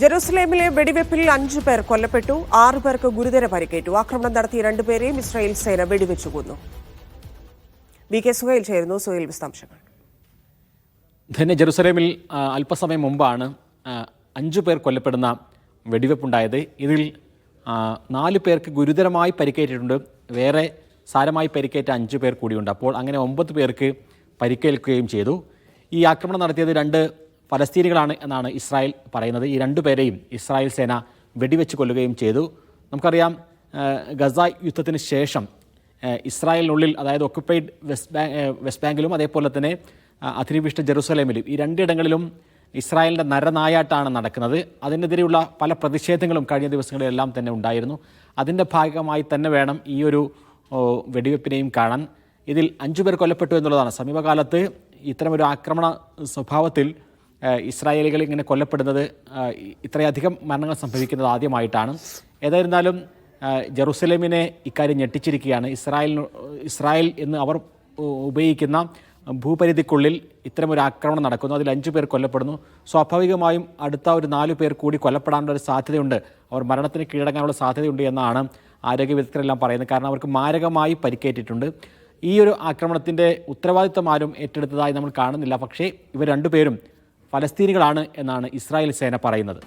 ജെറൂസലേമിലെ വെടിവെപ്പിൽ അഞ്ചു പേർ കൊല്ലപ്പെട്ടു ആറു പേർക്ക് ഗുരുതര പരിക്കേറ്റു. ആക്രമണം നടത്തിയ രണ്ടുപേരെയും ഇസ്രായേൽ സേന വെടിവെച്ചു കൊന്നു. കെ സുഹൈൽ ചേരുന്നു സുഹൈൽ വിശദാംശങ്ങൾ. ധന്യ ജെറുസലേമിൽ അല്പസമയം മുമ്പാണ് അഞ്ചു പേർ കൊല്ലപ്പെടുന്ന വെടിവെപ്പുണ്ടായത്. ഇതിൽ നാല് പേർക്ക് ഗുരുതരമായി പരിക്കേറ്റിട്ടുണ്ട്. വേറെ സാരമായി പരിക്കേറ്റ അഞ്ച് പേർ കൂടിയുണ്ട്. അപ്പോൾ അങ്ങനെ ഒമ്പത് പേർക്ക് പരിക്കേൽക്കുകയും ചെയ്തു. ഈ ആക്രമണം നടത്തിയത് രണ്ട് ഫലസ്തീനികളാണ് എന്നാണ് ഇസ്രായേൽ പറയുന്നത്. ഈ രണ്ടുപേരെയും ഇസ്രായേൽ സേന വെടിവെച്ച് കൊല്ലുകയും ചെയ്തു. നമുക്കറിയാം ഗസ യുദ്ധത്തിന് ശേഷം ഇസ്രായേലിനുള്ളിൽ അതായത് ഒക്കുപ്പൈഡ് വെസ്റ്റ് ബാങ്ക് വെസ്റ്റ് ബാങ്കിലും അതേപോലെ തന്നെ അധിനിവിഷ്ട ജെറുസലേമിലും ഈ രണ്ടിടങ്ങളിലും ഇസ്രായേലിന്റെ നരനായാട്ടാണ് നടക്കുന്നത്. അതിനെതിരെയുള്ള പല പ്രതിഷേധങ്ങളും കഴിഞ്ഞ ദിവസങ്ങളിലെല്ലാം തന്നെ ഉണ്ടായിരുന്നു. അതിന്റെ ഭാഗമായി തന്നെ വേണം ഈ ഒരു വെടിവെപ്പിനെയും കാണാൻ. ഇതിൽ അഞ്ചു പേർ കൊല്ലപ്പെട്ടു എന്നുള്ളതാണ്. സമീപകാലത്ത് ഇത്തരമൊരു ആക്രമണ സ്വഭാവത്തിൽ ഇസ്രായേലികൾ ഇങ്ങനെ കൊല്ലപ്പെടുന്നത് ഇത്രയധികം മരണങ്ങൾ സംഭവിക്കുന്നത് ആദ്യമായിട്ടാണ്. ഏതായിരുന്നാലും ജെറുസലേമിനെ ഇക്കാര്യം ഞെട്ടിച്ചിരിക്കുകയാണ്. ഇസ്രായേലിന് ഇസ്രായേൽ എന്ന് അവർ ഉപയോഗിക്കുന്ന ഭൂപരിധിക്കുള്ളിൽ ഇത്തരമൊരു ആക്രമണം നടക്കുന്നു. അതിൽ അഞ്ചു പേർ കൊല്ലപ്പെടുന്നു. സ്വാഭാവികമായും അടുത്ത ഒരു നാലു പേർ കൂടി കൊല്ലപ്പെടാനുള്ള ഒരു സാധ്യതയുണ്ട്. അവർ മരണത്തിന് കീഴടങ്ങാനുള്ള സാധ്യതയുണ്ട് എന്നാണ് ആരോഗ്യ വിദഗ്ധരെല്ലാം പറയുന്നത്. കാരണം അവർക്ക് മാരകമായി പരിക്കേറ്റിട്ടുണ്ട്. ഈ ഒരു ആക്രമണത്തിന്റെ ഉത്തരവാദിത്തം ആരും ഏറ്റെടുത്തതായി നമ്മൾ കാണുന്നില്ല. പക്ഷേ ഇവർ രണ്ടുപേരും ഫലസ്തീനികളാണ് എന്നാണ് ഇസ്രായേൽ സേന പറയുന്നത്.